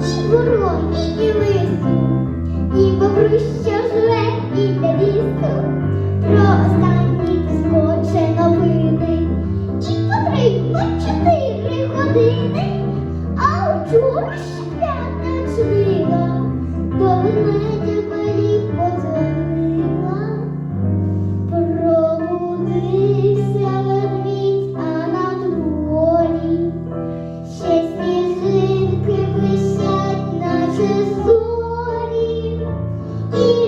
і вороні, і лису, і бобру, що живе, і лісу, про останніх новини, і по три, по чотири години. you.